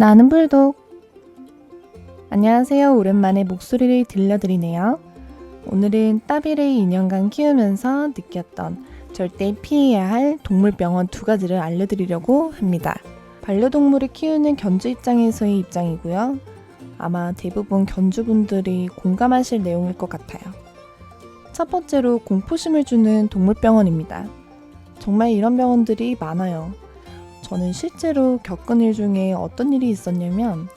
나는 불독. 안녕하세요. 오랜만에 목소리를 들려드리네요. 오늘은 따비를 2년간 키우면서 느꼈던 절대 피해야 할 동물병원 두 가지를 알려드리려고 합니다. 반려동물을 키우는 견주 입장에서의 입장이고요. 아마 대부분 견주분들이 공감하실 내용일 것 같아요. 첫 번째로 공포심을 주는 동물병원입니다. 정말 이런 병원들이 많아요. 저는 실제로 겪은 일 중에 어떤 일이 있었냐면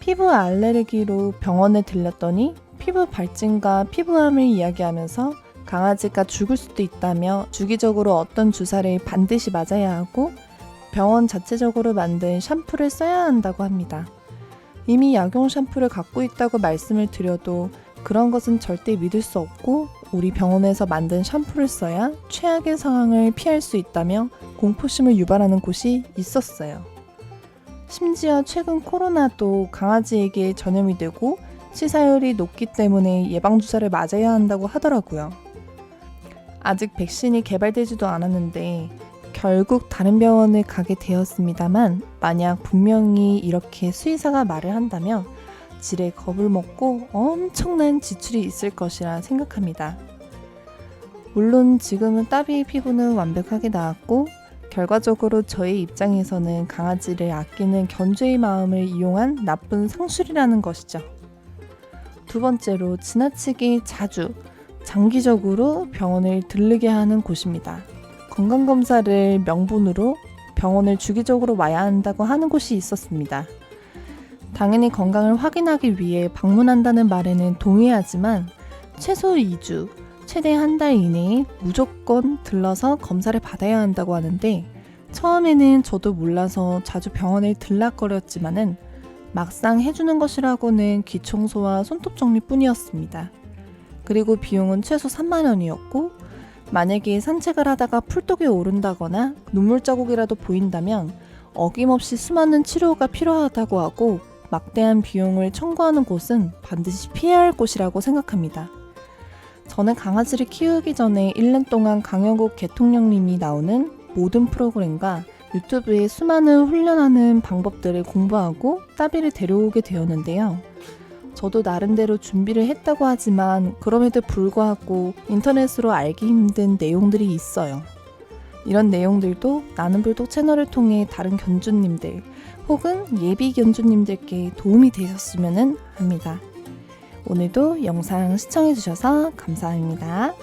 피부 알레르기로 병원에 들렸더니 피부 발진과 피부암을 이야기하면서 강아지가 죽을 수도 있다며 주기적으로 어떤 주사를 반드시 맞아야 하고 병원 자체적으로 만든 샴푸를 써야 한다고 합니다. 이미 약용 샴푸를 갖고 있다고 말씀을 드려도 그런 것은 절대 믿을 수 없고 우리 병원에서 만든 샴푸를 써야 최악의 상황을 피할 수 있다며 공포심을 유발하는 곳이 있었어요. 심지어 최근 코로나도 강아지에게 전염이 되고 치사율이 높기 때문에 예방주사를 맞아야 한다고 하더라고요. 아직 백신이 개발되지도 않았는데 결국 다른 병원을 가게 되었습니다만 만약 분명히 이렇게 수의사가 말을 한다면 질에 겁을 먹고 엄청난 지출이 있을 것이라 생각합니다. 물론 지금은 따비의 피부는 완벽하게 나았고 결과적으로 저의 입장에서는 강아지를 아끼는 견주의 마음을 이용한 나쁜 상술이라는 것이죠. 두 번째로 지나치게 자주 장기적으로 병원을 들르게 하는 곳입니다. 건강검사를 명분으로 병원을 주기적으로 와야 한다고 하는 곳이 있었습니다. 당연히 건강을 확인하기 위해 방문한다는 말에는 동의하지만 최소 2주, 최대 한 달 이내에 무조건 들러서 검사를 받아야 한다고 하는데 처음에는 저도 몰라서 자주 병원을 들락거렸지만은 막상 해주는 것이라고는 귀 청소와 손톱 정리뿐이었습니다. 그리고 비용은 최소 3만 원이었고 만약에 산책을 하다가 풀독이 오른다거나 눈물 자국이라도 보인다면 어김없이 수많은 치료가 필요하다고 하고 막대한 비용을 청구하는 곳은 반드시 피해야 할 곳이라고 생각합니다. 저는 강아지를 키우기 전에 1년 동안 강영국 대통령님이 나오는 모든 프로그램과 유튜브에 수많은 훈련하는 방법들을 공부하고 따비를 데려오게 되었는데요. 저도 나름대로 준비를 했다고 하지만 그럼에도 불구하고 인터넷으로 알기 힘든 내용들이 있어요. 이런 내용들도 나는 불독 채널을 통해 다른 견주님들 혹은 예비 견주님들께 도움이 되셨으면 합니다. 오늘도 영상 시청해주셔서 감사합니다.